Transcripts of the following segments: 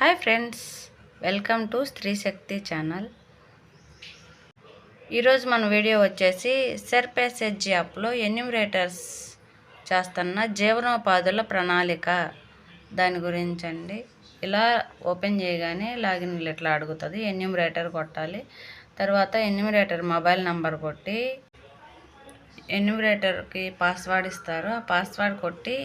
Hi friends welcome to స్త్రీ శక్తి channel. ఈరోజు మన వీడియో వచ్చేసి సెర్పేసెజ్ యాప్లో ఎన్యూమరేటర్స్ చేస్తున్న జీవనోపాధుల ప్రణాళిక దాని గురించి అండి ఇలా ఓపెన్ చేయగానే లాగిన్ ఇట్లా అడుగుతుంది ఎన్యూమరేటర్ కొట్టాలి. తర్వాత ఎన్యూమరేటర్ మొబైల్ నెంబర్ కొట్టి ఎన్యూమరేటర్కి పాస్వర్డ్ ఇస్తారు. ఆ పాస్వర్డ్ కొట్టి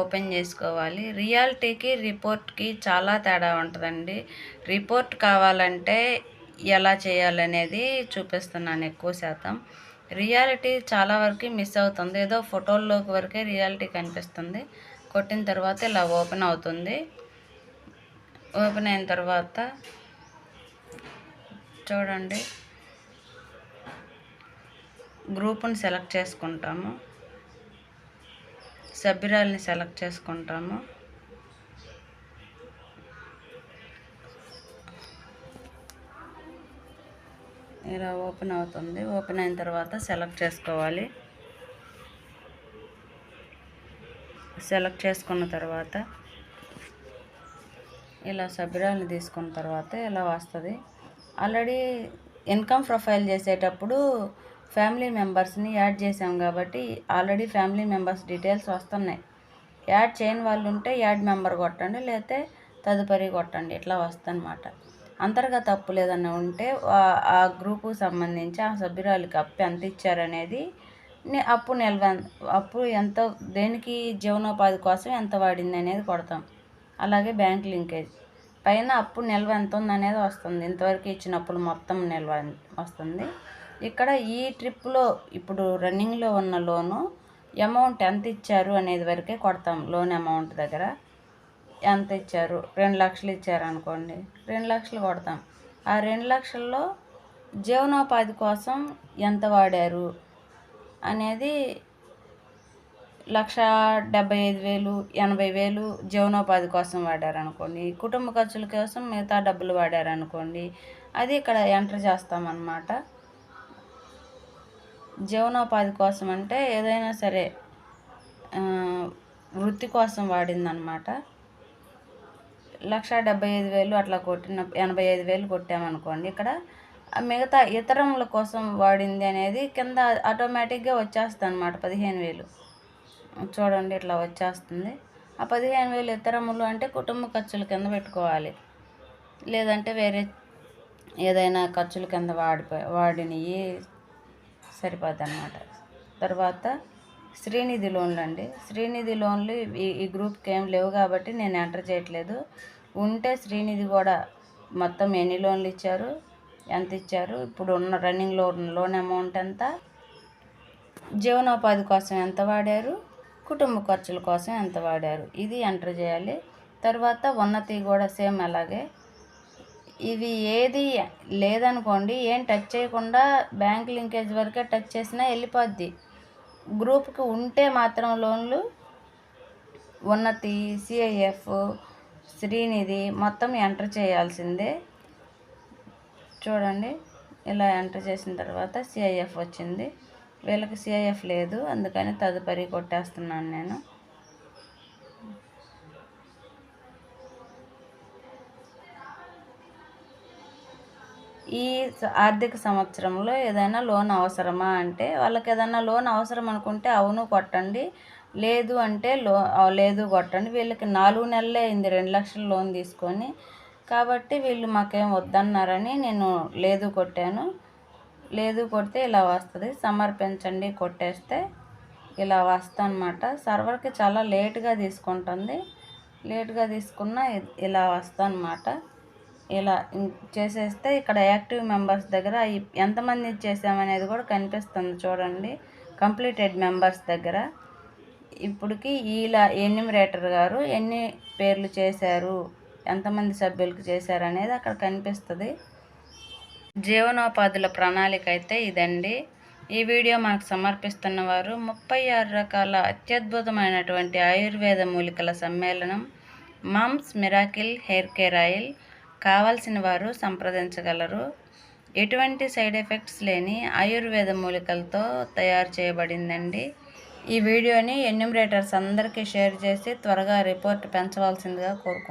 ఓపెన్ చేసుకోవాలి. రియాలిటీకి రిపోర్ట్కి చాలా తేడా ఉంటుందండి. రిపోర్ట్ కావాలంటే ఎలా చేయాలనేది చూపిస్తున్నాను ఎక్కువ శాతం. రియాలిటీ చాలా వరకు మిస్ అవుతుంది. ఏదో ఫోటోల్లోకి వరకే రియాలిటీ కనిపిస్తుంది. కొట్టిన తర్వాత ఇలా ఓపెన్ అవుతుంది. ఓపెన్ అయిన తర్వాత చూడండి. గ్రూప్ని సెలెక్ట్ చేసుకుంటాము. సభ్యురాల్ని సెలెక్ట్ చేసుకుంటాము. ఇలా ఓపెన్ అవుతుంది. ఓపెన్ అయిన తర్వాత సెలెక్ట్ చేసుకోవాలి. సెలెక్ట్ చేసుకున్న తర్వాత ఇలా సభ్యురాల్ని తీసుకున్న తర్వాత ఇలా వస్తుంది? ఆల్రెడీ ఇన్కమ్ ప్రొఫైల్ చేసేటప్పుడు ఫ్యామిలీ మెంబర్స్ని యాడ్ చేసాం కాబట్టి ఆల్రెడీ ఫ్యామిలీ మెంబర్స్ డీటెయిల్స్ వస్తున్నాయి. యాడ్ చేయని వాళ్ళు ఉంటే యాడ్ మెంబర్ కొట్టండి లేతే తదుపరి కొట్టండి. ఇట్లా వస్తుందన్నమాట. అంతర్గత తప్పు లేదన్నా ఉంటే ఆ గ్రూపు సంబంధించి ఆ సభ్యురాలకి అప్పు ఎంత ఇచ్చారనేది అప్పు నిల్వ అప్పు ఎంత దేనికి జీవనోపాధి కోసం ఎంత వాడింది అనేది కొడతాం. అలాగే బ్యాంక్ లింకేజ్. పైన అప్పు నిల్వ ఎంత ఉంది అనేది వస్తుంది. ఇంతవరకు ఇచ్చిన అప్పులు మొత్తం నిల్వ వస్తుంది. ఇక్కడ ఈ ట్రిప్లో ఇప్పుడు రన్నింగ్లో ఉన్న లోను అమౌంట్ ఎంత ఇచ్చారు అనేది వరకే కొడతాం లోన్ అమౌంట్ దగ్గర. ఎంత ఇచ్చారు? రెండు లక్షలు ఇచ్చారు అనుకోండి. రెండు లక్షలు కొడతాం. ఆ రెండు లక్షల్లో జీవనోపాధి కోసం ఎంత వాడారు అనేది లక్ష డెబ్బై ఐదు వేలు ఎనభై వేలు జీవనోపాధి కోసం వాడారు అనుకోండి. కుటుంబ ఖర్చుల కోసం మిగతా డబ్బులు వాడారు అనుకోండి. అది ఇక్కడ ఎంటర్ చేస్తామన్నమాట. జీవనోపాధి కోసం అంటే ఏదైనా సరే వృత్తి కోసం వాడిందనమాట లక్ష డెబ్బై ఐదు వేలు అట్లా కొట్టిన ఎనభై ఐదు వేలు కొట్టామనుకోండి ఇక్కడ మిగతా ఇతరముల కోసం వాడింది అనేది కింద ఆటోమేటిక్గా వచ్చేస్తుంది అనమాట పదిహేను వేలు. చూడండి ఇట్లా వచ్చేస్తుంది. ఆ పదిహేను వేలు ఇతరములు అంటే కుటుంబ ఖర్చుల కింద పెట్టుకోవాలి. లేదంటే వేరే ఏదైనా ఖర్చుల కింద వాడిపోయి వాడినవి సరిపోద్ది అనమాట తర్వాత శ్రీనిధి లోన్లు అండి. శ్రీనిధి లోన్లు ఈ ఈ గ్రూప్కి ఏం లేవు కాబట్టి నేను ఎంటర్ చేయట్లేదు. ఉంటే శ్రీనిధి కూడా మొత్తం ఎన్ని లోన్లు ఇచ్చారు ఎంత ఇచ్చారు ఇప్పుడు ఉన్న రన్నింగ్ లోన్ లోన్ అమౌంట్ ఎంత జీవనోపాధి కోసం ఎంత వాడారు కుటుంబ ఖర్చుల కోసం ఎంత వాడారు ఇది ఎంటర్ చేయాలి. తర్వాత ఉన్నతి కూడా సేమ్ అలాగే ఇది ఏది లేదనుకోండి ఏం టచ్ చేయకుండా బ్యాంక్ లింకేజ్ వరకే టచ్ చేసినా వెళ్ళిపోద్ది. గ్రూప్కి ఉంటే మాత్రం లోన్లు ఉన్నతి సిఐఎఫ్ శ్రీనిధి మొత్తం ఎంటర్ చేయాల్సిందే. చూడండి ఇలా ఎంటర్ చేసిన తర్వాత సిఐఎఫ్ వచ్చింది. వీళ్ళకి సిఐఎఫ్ లేదు అందుకని తదుపరి కొట్టేస్తున్నాను నేను. ఈ ఆర్థిక సంవత్సరంలో ఏదైనా లోన్ అవసరమా అంటే వాళ్ళకి ఏదైనా లోన్ అవసరం అనుకుంటే అవును కొట్టండి. లేదు అంటే లో లేదు కొట్టండి. వీళ్ళకి నాలుగు నెలలే అయింది రెండు లక్షల లోన్ తీసుకొని. కాబట్టి వీళ్ళు మాకేం వద్దన్నారని నేను లేదు కొట్టాను. లేదు కొడితే ఇలా వస్తుంది. సమర్పించండి కొట్టేస్తే ఇలా వస్తా అనమాట సర్వర్కి చాలా లేట్గా తీసుకుంటుంది. లేట్గా తీసుకున్న ఇలా వస్తా అనమాట ఇలా చేసేస్తే ఇక్కడ యాక్టివ్ మెంబర్స్ దగ్గర ఎంతమంది చేసామనేది కూడా కనిపిస్తుంది చూడండి. కంప్లీటెడ్ మెంబర్స్ దగ్గర. ఇప్పటికి ఇలా ఎన్యూమరేటర్ గారు ఎన్ని పేర్లు చేశారు ఎంతమంది సభ్యులకు చేశారు అనేది అక్కడ కనిపిస్తుంది. జీవనోపాధుల ప్రణాళిక అయితే ఇదండి. ఈ వీడియో మనకు సమర్పిస్తున్న వారు ముప్పై ఆరు రకాల అత్యద్భుతమైనటువంటి ఆయుర్వేద మూలికల సమ్మేళనం Mom's miracle hair care oil కావాల్సిన వారు సంప్రదించగలరు. ఎటువంటి సైడ్ ఎఫెక్ట్స్ లేని ఆయుర్వేద మూలికలతో తయారు చేయబడిందండి. ఈ వీడియోని ఎన్యూమరేటర్స్ అందరికీ షేర్ చేసి త్వరగా రిపోర్ట్ పెంచవలసిందిగా కోరుకుంటున్నాను.